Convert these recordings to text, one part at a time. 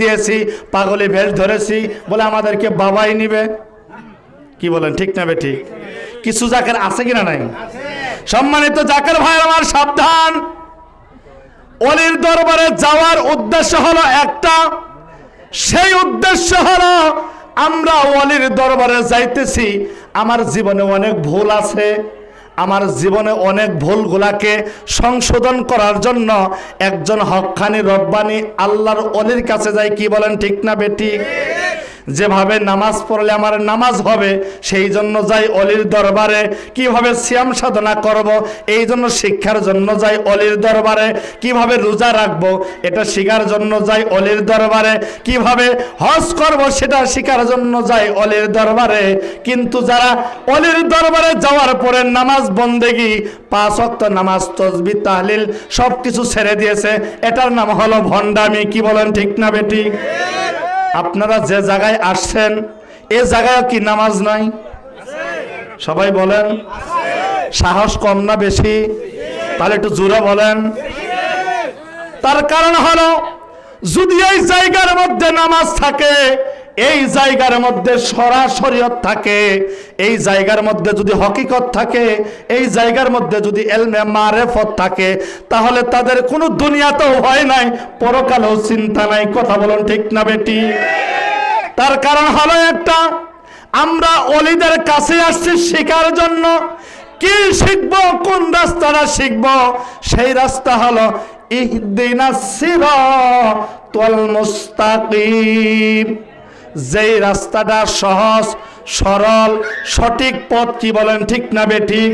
দিয়েছি, পাগলি ভেষ ধরেছি বলে আমাদেরকে বাবাই নিবে। কি বলেন, ঠিক না বেঠিক কিছু জাকের আছে কিনা নাই? সম্মানিত জাকের ভাই, আমার সাবধান। অলির দরবারে যাওয়ার উদ্দেশ্য হলো একটা। সেই উদ্দেশ্য হলো, আমরা অলির দরবারে যাইতেছি। আমার জীবনে অনেক ভুল আছে। আমার জীবনে অনেক ভুলগুলাকে সংশোধন করার জন্য একজন হকখানি রব্বানি আল্লাহর অলির কাছে যায় কি বলেন ঠিক না বেটি? যেভাবে নামাজ পড়লে আমার নামাজ হবে, সেই জন্য যাই অলির দরবারে। কীভাবে সিয়াম সাধনা করব, এই জন্য শিক্ষার জন্য যাই অলির দরবারে। কীভাবে রোজা রাখব, এটা শিখার জন্য যাই অলির দরবারে। কীভাবে হজ করব, সেটা শিখার জন্য যাই অলির দরবারে। কিন্তু যারা অলির দরবারে যাওয়ার পরে নামাজ বন্দেগি, পাঁচ অক্ত নামাজ, তসবি, তাহলিল সব কিছু ছেড়ে দিয়েছে, এটার নাম হলো ভণ্ডামি, কি বলেন ঠিক না বেটি? আপনারা যে জায়গায় আসছেন, এ জায়গায় কি নামাজ নাই? সবাই বলেন, সাহস কম না বেশি? তাহলে একটু জোরে বলেন। তার কারণ হলো, যদি এই জায়গার মধ্যে নামাজ থাকে এই জায়গার মধ্যে সরাসরিয়ত থাকে, এই জায়গার মধ্যে যদি হকিকত থাকে, এই জায়গার মধ্যে যদি এলমে মারেফত থাকে, তাহলে তাদের কোনো দুনিয়াতেও হয় নাই, পরকালেও চিন্তা নাই, কথা বলুন ঠিক না বেটি? তার কারণ হলো একটা, আমরা অলিদের কাছে আসছি শেখার জন্য, কি শিখব, কোন রাস্তাটা শিখব? সেই রাস্তা হলো ইহদিনা সিরাতাল মুস্তাকিম। যেই রাস্তাটা সহজ, সরল, সঠিক পথ কি বলেন ঠিক না বেঠিক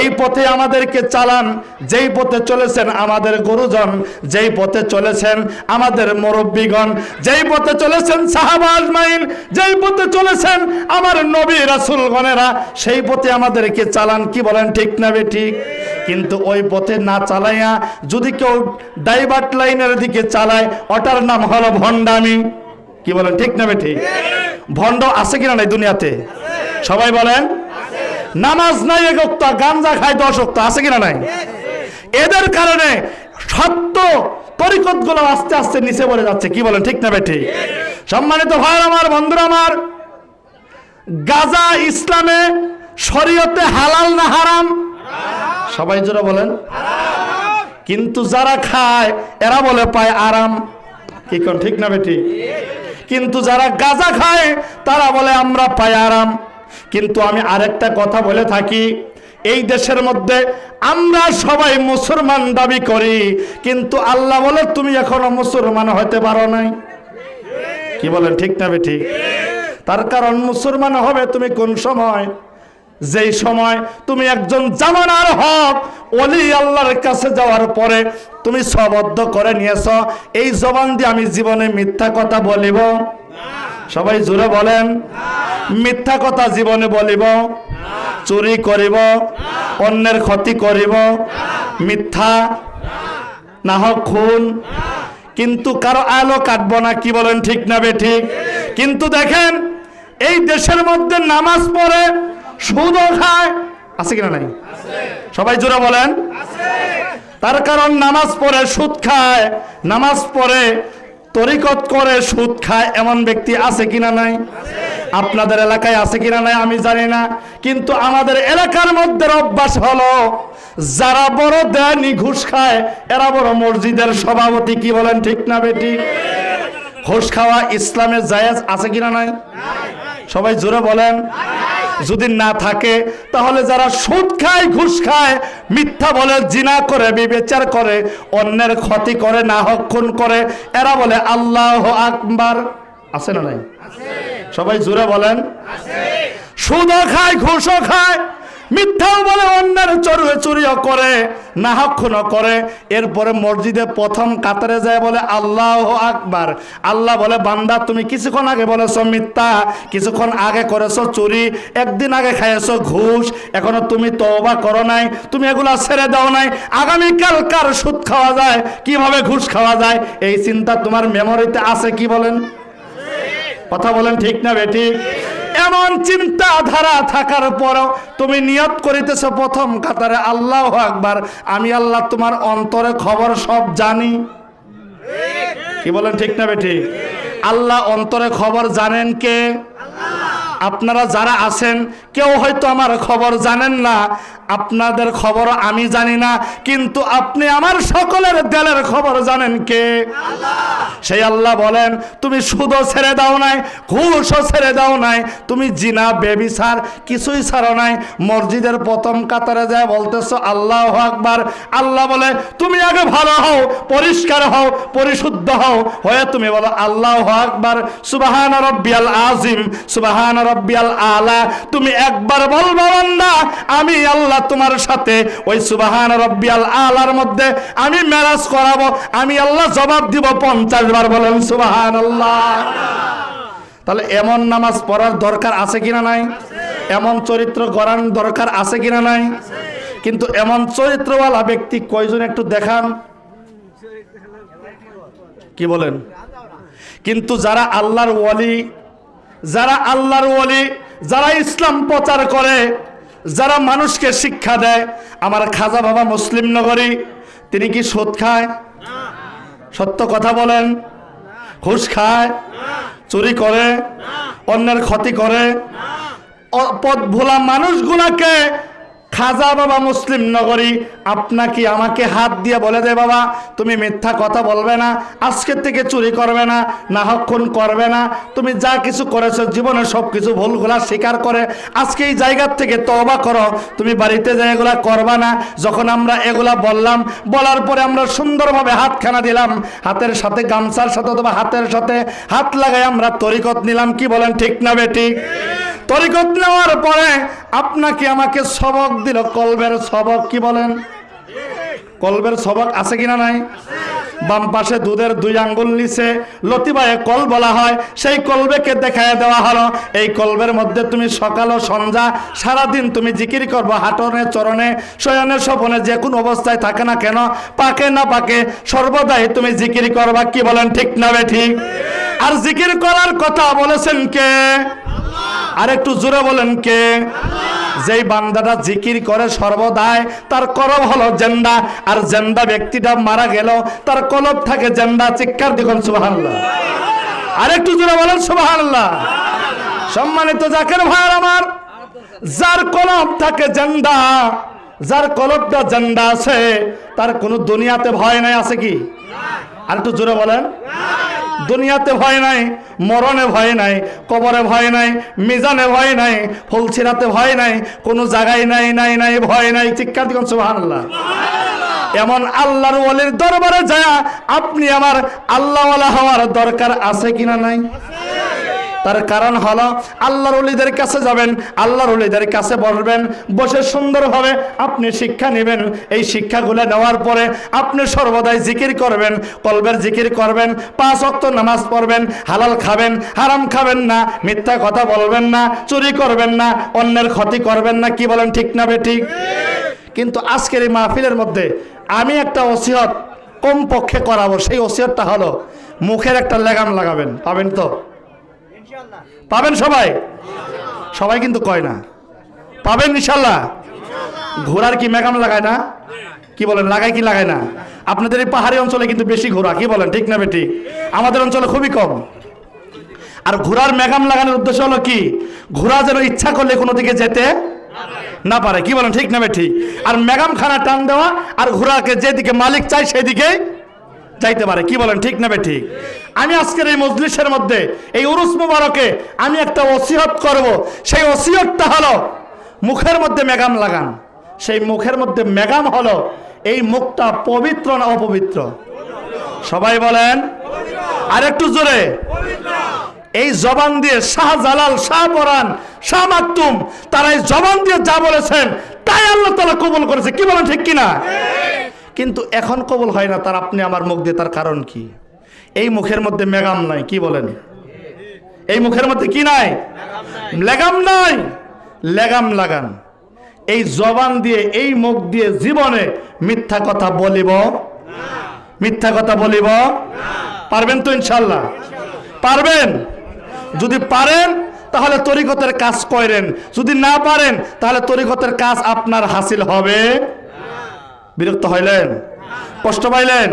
এই পথে আমাদেরকে চালান, যেই পথে চলেছেন আমাদের গুরুজন, যেই পথে চলেছেন আমাদের মুরব্বীগণ, যেই পথে চলেছেন সাহাবাজ মাইন যেই পথে চলেছেন আমার নবী রাসুলগণেরা, সেই পথে আমাদেরকে চালান কি বলেন ঠিক না ঠিক কিন্তু ওই পথে না চালাইয়া যদি কেউ ডাইভার্ট লাইনের দিকে চালায়, ওটার নাম হলো ভণ্ডামি। কি বলেন, ঠিক না বে ঠিক ভণ্ড আছে কিনা নাই দুনিয়াতে? সবাই বলেন, নামাজ নাই এক অক্ত, গাঞ্জা খায় দশ অক্ত, আছে কিনা নাই? এদের কারণে সত্য তরিকতগুলো আস্তে আস্তে নিচে পড়ে যাচ্ছে। কি বলেন, ঠিক না বেঠি? সম্মানিত ভাই আমার, বন্ধুরা আমার, গাজা ইসলামে শরীয়তে হালাল না হারাম? সবাই জোরে বলেন। কিন্তু যারা খায়, এরা বলে পায় আরাম। কি কোন, ঠিক না বেটি কিন্তু যারা গাঁজা খায়, তারা বলে, আমরা পাই আরাম। কিন্তু আমি আরেকটা কথা বলে থাকি, এই দেশের মধ্যে আমরা সবাই মুসলমান দাবি করি, কিন্তু আল্লাহ বলে, তুমি এখনও মুসলমান হতে পারো নাই। কি বলেন, ঠিক না ঠিক তার কারণ, মুসলমান হবে তুমি কোন সময়? যেই সময় তুমি একজন জামানার হক অলি আল্লাহর কাছে যাওয়ার পরে তুমি সবদ্ধ করে নিয়েছ। এই জবান দিয়ে আমি জীবনে মিথ্যা কথা বলিব? সবাই জোরে বলেন। মিথ্যা কথা জীবনে বলিব? চুরি করিব? অন্যের ক্ষতি করিব? মিথ্যা? না হোক খুন? কিন্তু কারও আলো কাটবো না, কি বলেন ঠিক না বে ঠিক? কিন্তু দেখেন, এই দেশের মধ্যে নামাজ পড়ে সুদও খায়। আছে কিনা নাই? সবাই জোরে বলেন। তার কারণ নামাজ পড়ে সুদ খায়, নামাজ পড়ে তরিকত করে সুদ খায়, এমন ব্যক্তি আছে কিনা নাই? আপনাদের এলাকায় আছে কিনা নাই আমি জানি না, কিন্তু আমাদের এলাকার মধ্যে অভ্যাস হলো, যারা বড় দেয়নি ঘুষ খায়, এরা বড় মসজিদের সভাপতি, কি বলেন ঠিক না বেটি? ঘুষ খাওয়া ইসলামের জায়েজ আছে কিনা নাই? সবাই জোরে বলেন। যদি না থাকে তাহলে যারা সুদ খায় ঘুষ খায় মিথ্যা বলে জিনা করে বিবেচার করে অন্যের ক্ষতি করে না হক্ষণ করে এরা বলে আল্লাহ আকবার। আছে না নাই? সবাই জুড়ে বলেন। সুদও খায় ঘুষও খায় মিথ্যাও বলে, অন্যের চড়ুয়ে চুরিও করে নাহক্ষণ করে। এরপরে মসজিদে প্রথম কাতারে যায় বলে, আল্লাহ আকবার। আল্লাহ বলে, বান্দা, তুমি কিছুক্ষণ আগে বলেছ মিথ্যা, কিছুক্ষণ আগে করেছ চুরি, একদিন আগে খাইয়েছো ঘুষ, এখনও তুমি তওবা করো নাই, তুমি এগুলা ছেড়ে দাও নাই। আগামীকাল কার সুদ খাওয়া যায়? কীভাবে ঘুষ খাওয়া যায়? এই চিন্তা তোমার মেমোরিতে আছে কি বলেন? কথা বলেন ঠিক না বেটি এমন চিন্তাধারা থাকার পরও তুমি নিয়ত করিতেছ প্রথম কাতারে আল্লাহ আকবার আমি আল্লাহ তোমার অন্তরে খবর সব জানি। কি বলেন ঠিক না বেঠি? আল্লাহ অন্তরে খবর জানেন কে? আপনারা যারা আছেন কেউ হয়তো আমার খবর জানেন না। আপনাদের খবর আমি জানি না কিন্তু আপনি আমার সকলের দেলের খবর জানেন কে? সেই আল্লাহ বলেন তুমি সুদও ছেড়ে দাও নাই ঘুষও ছেড়ে দাও নাই তুমি জিনা বেবিসার কিছুই ছাড়ো নাই মসজিদের প্রথম কাতারে যায় বলতেছো আল্লাহ আকবার। আল্লাহ বলে তুমি আগে ভালো হও পরিষ্কার হও পরিশুদ্ধ হও। হয়ে তুমি বলো আল্লাহ আকবার সুবাহান রব্বিয়াল আজিম সুবাহান রব্বিয়াল আলা। তুমি একবার বলব না আমি আল্লাহ তোমার সাথে, ওই সুবাহান রব্বিয়াল আলার মধ্যে আমি মেরাজ করাবো, আমি আল্লাহ জবাব দিব পঞ্চাশ বার বলেন সুবাহান আল্লাহ। তাহলে এমন নামাজ পড়ার দরকার আছে কিনা নাই? এমন চরিত্র গড়ান দরকার আছে কিনা নাই? কিন্তু এমন চরিত্রওয়ালা ব্যক্তি কয়জন একটু দেখান। কি বলেন? কিন্তু যারা আল্লাহর ওয়ালি, যারা আল্লাহর ওয়ালি, যারা ইসলাম প্রচার করে যারা মানুষকে শিক্ষা দেয়, আমার খাজা বাবা মুসলিম নগরী, তিনি কি সুদ খায়? সত্য কথা বলেন। ঘুষ খায়, চুরি করে, অন্যের ক্ষতি করে। পথ ভোলা মানুষগুলাকে খাজা বাবা মুসলিম নগরী, আপনাকে আমাকে হাত দিয়ে বলে দে বাবা, তুমি মিথ্যা কথা বলবে না আজকের থেকে চুরি করবে না না হক্ষণ করবে না, তুমি যা কিছু করেছ জীবনে সব কিছু ভুলগুলা স্বীকার করে, আজকে এই জায়গার থেকে তবা করো, তুমি বাড়িতে যে এগুলা করবা না, যখন আমরা এগুলা বললাম, বলার পরে আমরা সুন্দরভাবে হাতখানা দিলাম, হাতের সাথে গামছার সাথে অথবা হাতের সাথে হাত লাগাই আমরা তরিকত নিলাম, কি বলেন ঠিক না বেটি? তরিকত নেওয়ার পরে আপনাকে আমাকে সবক দিল। কলবের সবক কি বলেন? কলবের সবক আছে কিনা নাই? বাম পাশে দুধের দুই আঙ্গুল নিচে লতিবায়ে কল বলা হয়। সেই কলবেকে দেখায় দেওয়া হলো, এই কলবের মধ্যে তুমি সকাল ও সন্ধ্যা, সারাদিন তুমি জিকির করব, হাটনে, চরণে, শয়নে, স্বপনে, যে কোনো অবস্থায় থাকে না কেন, পাকে না পাকে, সর্বদাই তুমি জিকির করবা, কি বলেন ঠিক না বে ঠিক? আর জিকির করার কথা বলেছেন কে? আর একটু জোরে বলেন কে? যেই বান্দাটা জিকির করে সর্বদাই, তার করব হলো জেন্দা, আর জেন্দা ব্যক্তিটা মারা গেল, তার কলব থাকে জেন্দা, চিৎকার দেখুন, সুবহানাল্লাহ। আর একটু জোরে বলেন, সুবহানাল্লাহ। সম্মানিত জাকের ভাইয়ের আমার, যার কলব থাকে জেন্দা, যার কলবটা জেন্দা আছে, তার কোনো দুনিয়াতে ভয় নাই, আছে কি? আর একটু জোরে বলেন। দুনিয়াতে ভয় নাই, মরণে ভয় নাই, কবরে ভয় নাই, মিজানে ভয় নাই, ফুলছিরাতে ভয় নাই, কোনো জায়গায় নাই নাই নাই, ভয় নাই। চিৎকার দিবেন, সুবহানাল্লাহ। এমন আল্লাহর ওয়ালির দরবারে যায়, আপনি আমার আল্লাহওয়ালা হওয়ার দরকার আছে কিনা নাই? তার কারণ হলো আল্লাহর অলিদের কাছে যাবেন, আল্লাহর অলিদের কাছে বসবেন, বসে সুন্দরভাবে আপনি শিক্ষা নেবেন। এই শিক্ষাগুলো নেওয়ার পরে আপনি সর্বদাই জিকির করবেন, কলবের জিকির করবেন, পাঁচ অক্ত নামাজ পড়বেন, হালাল খাবেন, হারাম খাবেন না, মিথ্যা কথা বলবেন না, চুরি করবেন না, অন্যের ক্ষতি করবেন না, কি বলেন ঠিক না বে ঠিক কিন্তু আজকের এই মাহফিলের মধ্যে আমি একটা ওসিয়ত কম পক্ষে করাবো, সেই ওসিয়তটা হলো মুখের একটা লেগাম লাগাবেন, পাবেন তো? পাবেন সবাই? সবাই কিন্তু কয় না। পাবেন ইনশাল্লাহ। ঘোড়ার কি মেগাম লাগায় না? কি বলেন, লাগায় কি লাগায় না? আপনাদের এই পাহাড়ি অঞ্চলে কিন্তু বেশি ঘোড়া, কি বলেন, ঠিক না বেটি? আমাদের অঞ্চলে খুবই কম। আর ঘোড়ার মেগাম লাগানোর উদ্দেশ্য হলো কি? ঘোড়া যেন ইচ্ছা করলে কোনো দিকে যেতে না পারে, কি বলেন, ঠিক না ঠিক আর মেগাম খানা টান দেওয়া আর ঘোড়াকে যেদিকে মালিক চাই সেদিকে যাইতে পারে। কি বলেন, ঠিক না ঠিক? আমি আজকের এই মজলিসের মধ্যে, এই উরুস মুবারকে আমি একটা ওসিয়ত করব। সেই ওসিয়তটা হলো মুখের মধ্যে মেগাম লাগান। সেই মুখের মধ্যে মেগাম হলো এই মুখটা পবিত্র না অপবিত্র? সবাই বলেন আর একটু জোরে। এই জবান দিয়ে শাহ জালাল, শাহ পরান, শাহ মাকতুম, তারা এই জবান দিয়ে যা বলেছেন, তাই আল্লাহ তালা কবুল করেছে। কি বলেন, ঠিক কিনা? কিন্তু এখন কবল হয় না, তার আপনি আমার মুখ দিয়ে, তার কারণ কি? এই মুখের মধ্যে মেগাম নাই, কি বলেন? এই মুখের মধ্যে কি নাই? লেগাম নাই। লেগাম লাগান। এই জবান দিয়ে, এই মুখ দিয়ে জীবনে মিথ্যা কথা বলিব? মিথ্যা কথা বলিব? পারবেন তো ইনশাল্লাহ? পারবেন? যদি পারেন, তাহলে তরিকতের কাজ করেন। যদি না পারেন, তাহলে তরিকতের কাজ আপনার হাসিল হবে। বিরক্ত হইলেন? কষ্ট পাইলেন?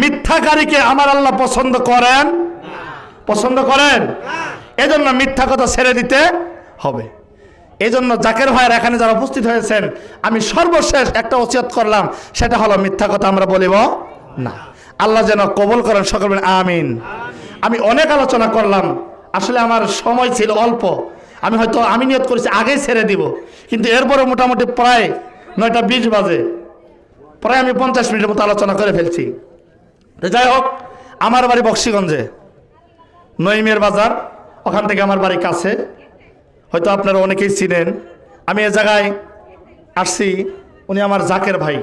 মিথ্যাকারীকে আমার আল্লাহ পছন্দ করেন? পছন্দ করেন? এজন্য মিথ্যা কথা ছেড়ে দিতে হবে। এই জন্য জাকের ভাইয়ের এখানে যারা উপস্থিত হয়েছেন, আমি সর্বশেষ একটা ওসিয়ত করলাম, সেটা হলো মিথ্যা কথা আমরা বলিব না। আল্লাহ যেন কবল করেন, সকল আমিন। আমি অনেক আলোচনা করলাম, আসলে আমার সময় ছিল অল্প। আমি হয়তো, আমি নিয়ত করেছি আগেই ছেড়ে দিব, কিন্তু এরপরে মোটামুটি প্রায় নয়টা বিশ বাজে। প্রায় আমি পঞ্চাশ মিনিটের মতো আলোচনা করে ফেলছি। যাই হোক, আমার বাড়ি বক্সিগঞ্জে। নইমের বাজার, ওখান থেকে আমার বাড়ি কাছে। হয়তো আপনারা অনেকেই চিনেন। আমি এ জায়গায় আসছি, উনি আমার জাকের ভাই।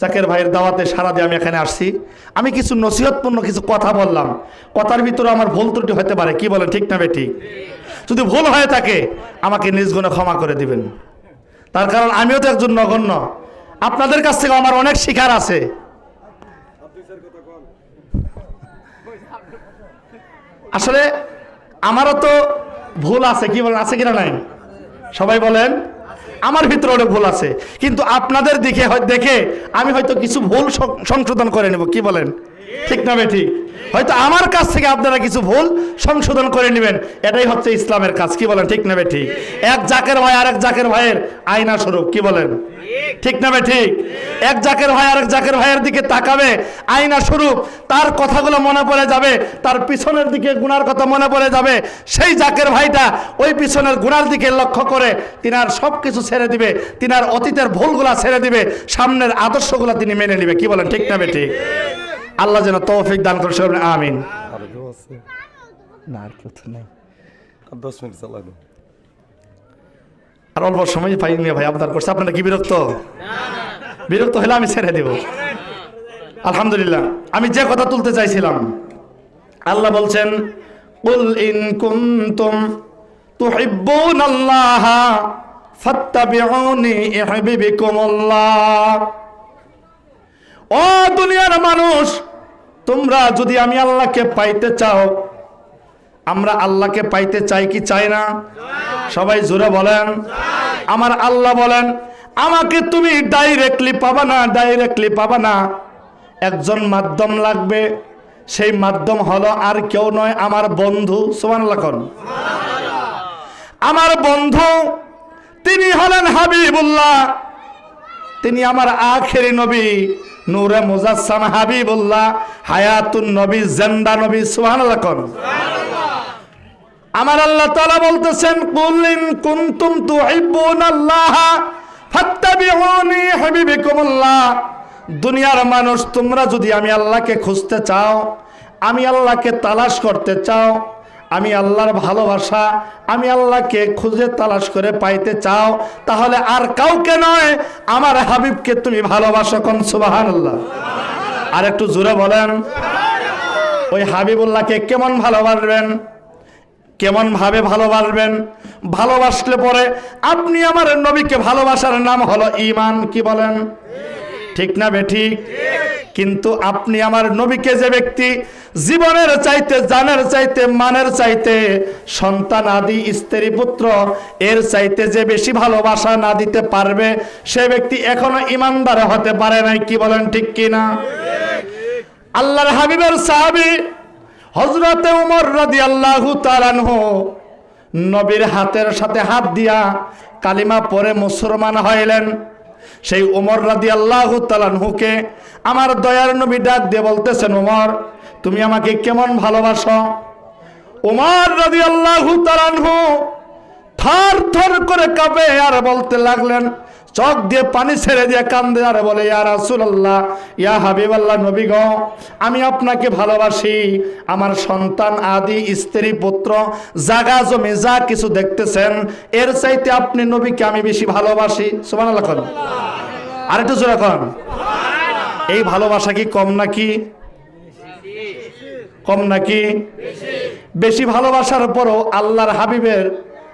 জাকের ভাইয়ের দাওয়াতে সারা দিয়ে আমি এখানে আসছি। আমি কিছু নসিহতপূর্ণ কিছু কথা বললাম। কথার ভিতরে আমার ভুল ত্রুটি হতে পারে, কি বলেন, ঠিক না বে ঠিক? যদি ভুল হয়ে থাকে, আমাকে নিজ গুণে ক্ষমা করে দিবেন। তার কারণ আমিও তো একজন নগণ্য। আপনাদের কাছ থেকে আমার অনেক শিকার আছে। আসলে আমারও তো ভুল আছে, কি বলেন, আছে কিনা নাই? সবাই বলেন, আমার ভিতরে অনেক ভুল আছে, কিন্তু আপনাদের দিকে দেখে আমি হয়তো কিছু ভুল সংশোধন করে নেব, কি বলেন? ঠিক না ঠিক। হয়তো আমার কাছ থেকে আপনারা কিছু ভুল সংশোধন করে নেবেন। এটাই হচ্ছে ইসলামের কাজ। কি বলেন, ঠিক নেবে ঠিক? এক জাকের ভাই, আরেক জাকের ভাইয়ের আয়না স্বরূপ, কি বলেন? ঠিক না বে ঠিক? এক জাকের ভাই, আরেক জাকের ভাইয়ের দিকে তাকাবে, আয়না স্বরূপ, তার কথাগুলো মনে পড়ে যাবে, তার পিছনের দিকে গুনার কথা মনে পড়ে যাবে। সেই জাকের ভাইটা ওই পিছনের গুনার দিকে লক্ষ্য করে তিনার সব কিছু ছেড়ে দিবে, তিনার অতীতের ভুলগুলা ছেড়ে দিবে, সামনের আদর্শগুলা তিনি মেনে নেবে। কি বলেন, ঠিক না বে ঠিক? আল্লাহ যেন তৌফিক দান করে সবাই আমিন। আরও কেউ আছে না আর কেউ তো নেই। দশ মিনিট চালানো আর অল্প সময় পাই নিয়ে ভাই আবদার করছে। আপনারা কি বিরক্ত? বিরক্ত হলে আমি ছেড়ে দেব। আলহামদুলিল্লাহ আমি যে কথা তুলতে চাইছিলাম আল্লাহ বলছেন কুল ইন কুনতুম তুহিব্বুন আল্লাহ ফাত্তাবিউনি ইউহিব্বুকুমুল্লাহ ও দুনিয়ার মানুষ, তোমরা যদি আমি আল্লাহকে পাইতে চাও, আমরা আল্লাহকে পাইতে চাই কি চাই না? সবাই জোরে বলেন, আমার আল্লাহ বলেন, আমাকে তুমি ডাইরেক্টলি পাবা না ডাইরেক্টলি পাবা না? একজন মাধ্যম লাগবে, সেই মাধ্যম হলো আর কেউ নয় আমার বন্ধু সোমান লাখন আমার বন্ধু, তিনি হলেন হাবিবুল্লাহ, তিনি আমার আখেরি নবী। নূরে মুজাসসাম হাবিবুল্লাহ, হায়াতুন নবী, জেন্দা নবী সোহান লাখন আমার আল্লাহ তাআলা বলতেছেন কুল ইন কুনতুম তুহিব্বুন আল্লাহ ফাত্তাবিউনি হাবিবিকুমুল্লাহ। দুনিয়ার মানুষ, তোমরা যদি আমি আল্লাহকে খুঁজতে চাও, আমি আল্লাহকে তালাশ করতে চাও আমি আল্লাহর ভালোবাসা, আমি আল্লাহকে খুঁজে তালাশ করে পাইতে চাও, তাহলে আর কাউকে নয়, আমার হাবিবকে তুমি ভালোবাসো কোন? সুবহানাল্লাহ। আর একটু জোরে বলেন, ওই হাবিবুল্লাহকে কেমন ভালোবাসবেন? কেমন ভাবে ভালোবাসবেন? ভালোবাসলে পরে আপনি আমার নবীকে ভালোবাসার নাম হলো ইমান কি বলেন? ঠিক না বে ঠিক? কিন্তু আপনি আমার নবীকে যে ব্যক্তি জীবনের চাইতে, জানের চাইতে, মানের চাইতে সন্তান, আদি, স্ত্রী, পুত্র, এর চাইতে যে বেশি ভালোবাসা না দিতে পারবে, সে ব্যক্তি এখনও ইমানদার হতে পারে নাই, কি বলেন ঠিক কি না আল্লাহর হাবিবের সাহাবী হজরতে উমর রাদি আল্লাহ তালানহ নবীর হাতের সাথে হাত দিয়া কালিমা পরে মুসলমান হইলেন। সেই উমর রাদি আল্লাহ তালানহুকে আমার দয়ার নবী ডাক দিয়ে বলতেছেন, উমর, তুমি আমাকে কেমন ভালোবাসো? উমর রাদি আল্লাহ তালানহু থর থর করে কাঁপে আর বলতে লাগলেন চোখ দিয়ে পানি ছেড়ে দিয়ে কান্দে আর বলে, ইয়া রাসূলুল্লাহ, ইয়া হাবিবাল্লাহ নবী গো আমি আপনাকে ভালোবাসি। আমার সন্তান আদি, স্ত্রী, পুত্র, জাগা জমি, যা কিছু দেখতেছেন, এর চাইতে আপনি নবীকে আমি বেশি ভালোবাসি। সুবহানাল্লাহ কোন। আর একটু জোরে এই ভালোবাসা কি কম নাকি? কম নাকি? বেশি। ভালোবাসার পরও আল্লাহর হাবিবের,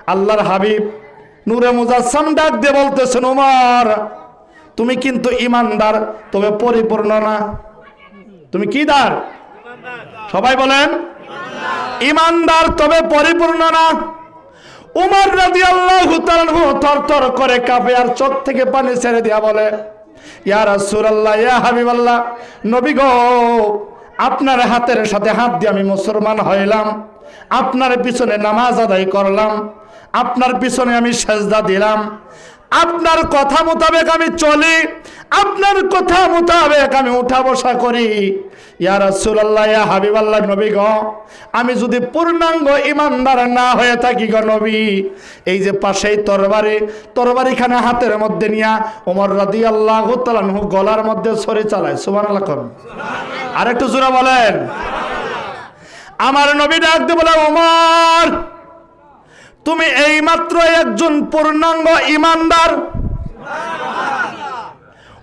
আল্লাহর হাবিব নূরে মুজাসসাম ডাক দিয়ে বলতেছেন উমর তুমি কিন্তু ইমানদার, তবে পরিপূর্ণ না। তুমি কি দার? সবাই বলেন, ইমানদার, তবে পরিপূর্ণ না। উমর রাদি আল্লাহ থর থর করে কাঁপে আর চোখ থেকে পানি ছেড়ে দিয়া বলে, ইয়া রাসূলুল্লাহ, ইয়া হাবিবাল্লাহ গো, আপনার হাতের সাথে হাত দিয়ে আমি মুসলমান হইলাম, আপনার পিছনে নামাজ আদায় করলাম আপনার পিছনে আমি সেজদা দিলাম। আপনার কথা মোতাবেক আমি চলি। আপনার কথা মোতাবেক আমি উঠা বসা করি। হাবিবাল্লাহ, নবী গো, আমি যদি পূর্ণাঙ্গ ইমানদার না হয়ে থাকি গ নবী, এই যে পাশেই তরবারি, তরবারিখানে হাতের মধ্যে নিয়া ওমর রাদিয়াল্লাহু তাআলা গলার মধ্যে সরে চালায়। সুবহানাল্লাহ করুন আর একটু জোরে বলেন। আমার নবী ডাক বলে ওমর তুমি এইমাত্র একজন পূর্ণাঙ্গ ইমানদার।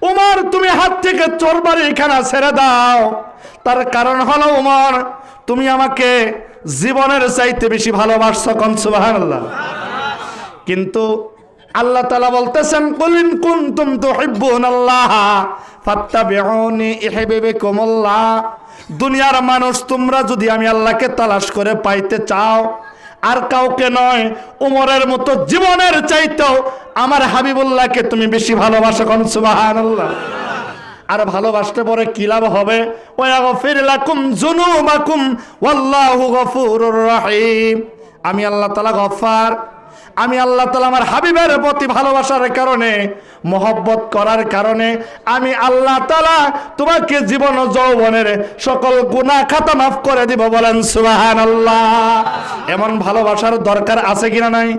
উমর, তুমি হাত থেকে চোরবারি খানা ছেড়ে দাও। তার কারণ হলো, উমর, তুমি আমাকে জীবনের চাইতে বেশি ভালোবাসছো কনসুবাহান কিন্তু আল্লাহ তালা বলতেছেন কুলিন কুনতুম তুহিব্বুন আল্লাহ ফাত্তাবিউনি ইউহিব্বুকুমুল্লাহ দুনিয়ার মানুষ, তোমরা যদি আমি আল্লাহকে তালাশ করে পাইতে চাও আর কাউকে নয়, উমরের মতো জীবনের চাইতেও আমার হাবিবুল্লাহকে তুমি বেশি ভালোবাসো কোন? সুবাহান আর ভালোবাসতে পরে কি লাভ হবে? আমি আল্লাহ তালা গফফার আমি আল্লাহ তালা আমার হাবিবের প্রতি ভালোবাসার কারণে, মহব্বত করার কারণে, আমি আল্লাহ তালা তোমাকে জীবন যৌবনের সকল গুণা খাতা মাফ করে দিব বলেন সুবাহান আল্লাহ এমন ভালোবাসার দরকার আছে কিনা নাই?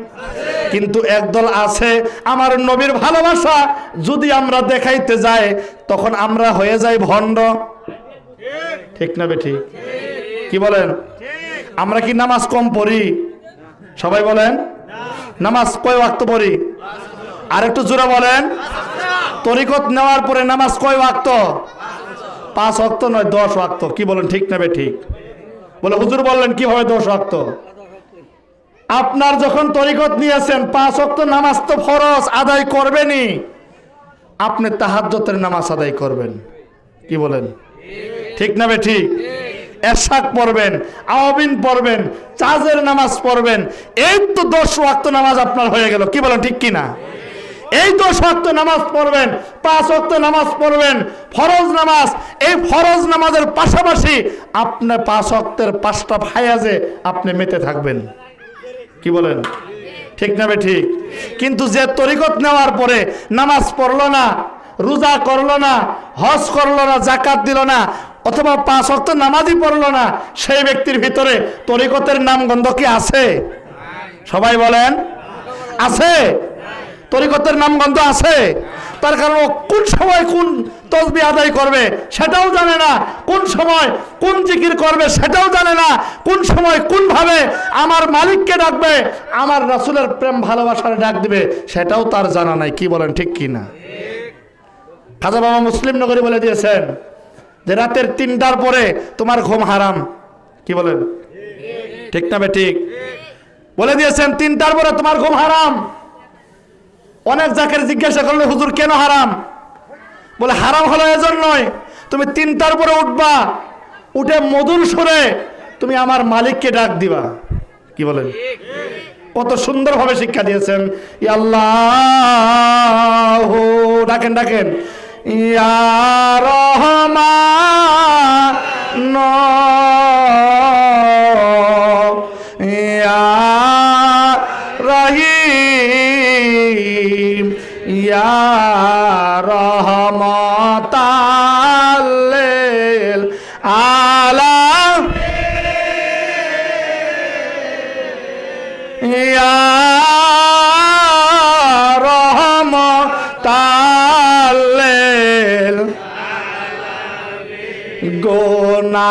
কিন্তু একদল আছে। আমার নবীর ভালোবাসা যদি আমরা দেখাইতে যাই, তখন আমরা হয়ে যাই ভণ্ড। ঠিক না বে ঠিক? কি বলেন? আমরা কি নামাজ কম পড়ি? সবাই বলেন? নামাজ কয় ওয়াক্ত পড়ি? আর একটু জোরে বলেন। তরিকত নেওয়ার পরে নামাজ কয় ওয়াক্ত? পাঁচ ওয়াক্ত নয়, দশ ওয়াক্ত। কি বলেন, ঠিক নেবে ঠিক? বলে, হুজুর বললেন, কীভাবে দশ ওয়াক্ত? আপনার যখন তরিকত নিয়েছেন, পাঁচ ওয়াক্ত নামাজ তো ফরজ, আদায় করবেনই। আপনি তাহাজ্জতের নামাজ আদায় করবেন। কি বলেন? ঠিক না বে ঠিক? এরশাক পড়বেন আওয়াবিন পড়বেন চাজের নামাজ পড়বেন। এই তো দশ ওয়াক্ত নামাজ আপনার হয়ে গেল, কি বলেন, ঠিক কি না এই দশ ওয়াক্ত নামাজ পড়বেন, পাঁচ ওয়াক্ত নামাজ পড়বেন, ফরজ নামাজ। এই ফরজ নামাজের পাশাপাশি আপনি পাঁচ ওয়াক্তের পাঁচটা ভাইয়াজে আপনি মেতে থাকবেন। কি বলেন? ঠিক না ঠিক? কিন্তু যে তরিকত নেওয়ার পরে নামাজ পড়ল না রোজা করল না, হজ করল না জাকাত দিল না, অথবা পাঁচ অক্ত নামাজই পড়ল না, সেই ব্যক্তির ভিতরে তরিকতের নাম গন্ধ কি আছে? সবাই বলেন, আছে। তরিকতের নাম গন্ধ আছে। তার কারণ কোন সময় কোন তসবি আদায় করবে সেটাও জানে না, কোন সময় কোন জিকির করবে সেটাও জানে না, কোন সময় কোন ভাবে আমার মালিককে ডাকবে, আমার রাসুলের প্রেম ভালোবাসার ডাক দিবে সেটাও তার জানা নাই, কি বলেন ঠিক কি না খাজা বাবা মুসলিম নগরী বলে দিয়েছেন যে রাতের তিনটার পরে তোমার ঘুম হারাম। কি বলেন? ঠিক না ঠিক? বলে দিয়েছেন, তিনটার পরে তোমার ঘুম হারাম। অনেক জাকের জিজ্ঞাসা করলে হুজুর, কেন হারাম? বলে, হারাম হলো এজন্যই। তুমি তিনটার পরে উঠবা, উঠে মধুর সুরে তুমি আমার মালিককে ডাক দিবা। কি বলেন? কত সুন্দরভাবে শিক্ষা দিয়েছেন। আল্লাহ ডাকেন ডাকেন। ইয়া রহমান ইয়া রহিম ইয়া রহমতাল্লিল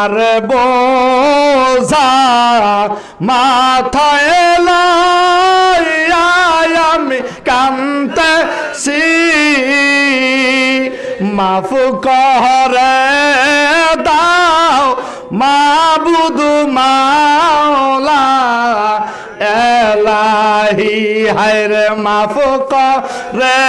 গোনার বোঝা মাথায় আমি কান্তেছি মাফ করে দাও মাবুদু মাওলা এলাহি হায়রে মাফ করে